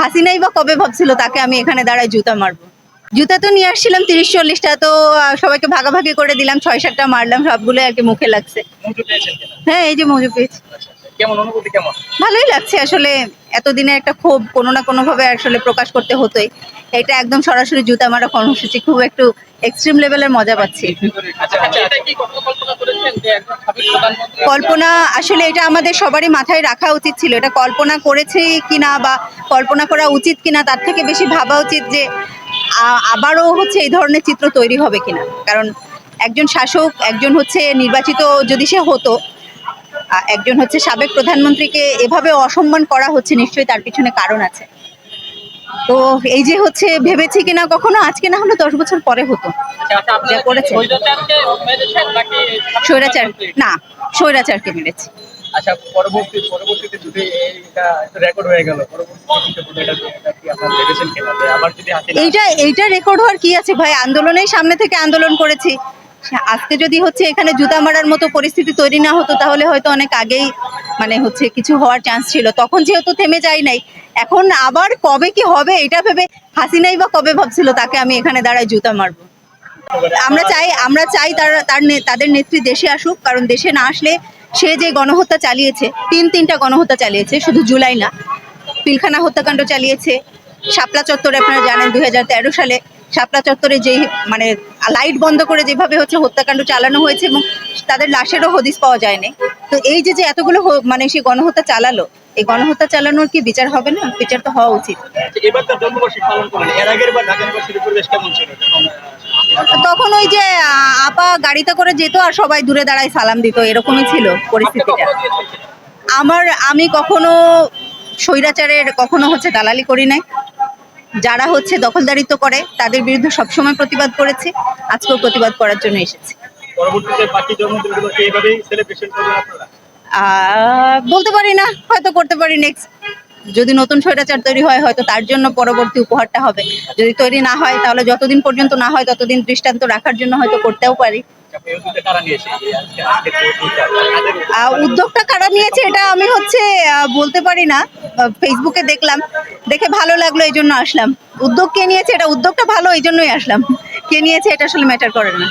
হাসিনাই বা কবে ভাবছিল তাকে আমি এখানে দাঁড়ায় জুতা মারবো? জুতা তো নিয়ে আসছিলাম তিরিশ চল্লিশটা তো সবাইকে ভাগাভাগি করে দিলাম ছয় সাতটা মারলাম সবগুলো আর কি মুখে লাগছে। হ্যাঁ এই যে মজু পেয়েছি। কেমন অনুভূতি কেমন? ভালোই লাগছে আসলে এতদিনের একটা ক্ষোভ কোনো না কোনো ভাবে আসলে প্রকাশ করতে হতোই। এটা একদম সরাসরি জুতা মারা কর্মসূচি খুব একটু এক্সট্রিম লেভেলের মজা পাচ্ছি। আচ্ছা কল্পনা আসলে এটা আমাদের সবারই মাথায় রাখা উচিত ছিল। এটা কল্পনা করেছি কিনা বা কল্পনা করা উচিত কিনা তার থেকে বেশি ভাবা উচিত যে আবারও হচ্ছে এই ধরনের চিত্র তৈরি হবে কিনা। কারণ একজন শাসক একজন হচ্ছে নির্বাচিত যদি সে হতো একজন হচ্ছে সাবেক প্রধানমন্ত্রীকে এভাবে অসম্মান করা হচ্ছে নিশ্চয়ই তার পিছনে কারণ আছে। তো এই যে হচ্ছে ভেবেছি কিনা কখনো আজকে না হলে দশ বছর পরে হতো। আচ্ছা আচ্ছা যা করেছে। স্বৈরাচার না স্বৈরাচারকে মেরেছি। আচ্ছা পরবর্তী পরবর্তীতে যদি এটা রেকর্ড হয়ে গেল পরবর্তীতে এটা এটা কি আপনারা ভেবেছেন কিনা? যে আবার যদি হাসিনা এইটা এইটা রেকর্ড হওয়ার কি আছে? ভাই আন্দোলনের সামনে থেকে আন্দোলন করেছি। আজকে যদি হচ্ছে এখানে জুতা মারার মতো পরিস্থিতি তৈরি না হতো, তাহলে হয়তো অনেক আগেই মানে হচ্ছে কিছু হওয়ার চান্স ছিল। তখন যেহেতু থেমে যায় নাই, এখন আবার কবে কি হবে এটা ভেবে হাসিনাই বা কবে ভাবছিল তাকে আমি এখানে দাঁড়ায় জুতা মারবো? আমরা চাই আমরা চাই তার তার তাদের নেত্রী দেশে আসুক, কারণ দেশে না আসলে সে যে গণহত্যা চালিয়েছে, তিন তিনটা গণহত্যা চালিয়েছে, শুধু জুলাই না, পিলখানা হত্যাকাণ্ড চালিয়েছে, শাপলা চত্বরে আপনারা জানেন দুই হাজার তেরো সালে। শাপলা চত্বরে যেই মানে লাইট বন্ধ করে যেভাবে হচ্ছে হত্যাকাণ্ড চালানো হয়েছে এবং তাদের লাশেরও হদিস পাওয়া যায়নি। তো এই যে যে এতগুলো মানে সে গণহত্যা চালালো এই গণহত্যা চালানোর কি বিচার হবে না? বিচার তো হওয়া উচিত। আচ্ছা, তখন ওই যে আপা গাড়িতে করে যেত আর সবাই দূরে দাঁড়ায় সালাম দিত এরকমই ছিল পরিস্থিতিটা। দিয়েছেন কিনা? আমার আমি কখনো স্বৈরাচারের কখনো হচ্ছে দালালি করি নাই। যারা হচ্ছে দখলদারিত্ব করে তাদের বিরুদ্ধে সবসময় প্রতিবাদ করেছে। আজকেও প্রতিবাদ করার জন্য এসেছি। বলতে পারি না হয়তো করতে পারি নেক্সট যদি নতুন স্বৈরাচার তৈরি হয় হয়তো তার জন্য পরবর্তী উপহারটা হবে। যদি তৈরি না হয় তাহলে যতদিন পর্যন্ত না হয় ততদিন দৃষ্টান্ত রাখার জন্য হয়তো করতেও পারি। যে উদ্যোগটা, কারা নিয়েছে? এটা আমি হচ্ছে বলতে পারি না। ফেসবুকে দেখলাম। দেখে ভালো লাগল এই জন্য আসলাম। উদ্যোগ কে নিয়েছে? এটা উদ্যোগটা ভালো, এই জন্যই আসলাম। কে নিয়েছে? এটা আসলে ম্যাটার করে না।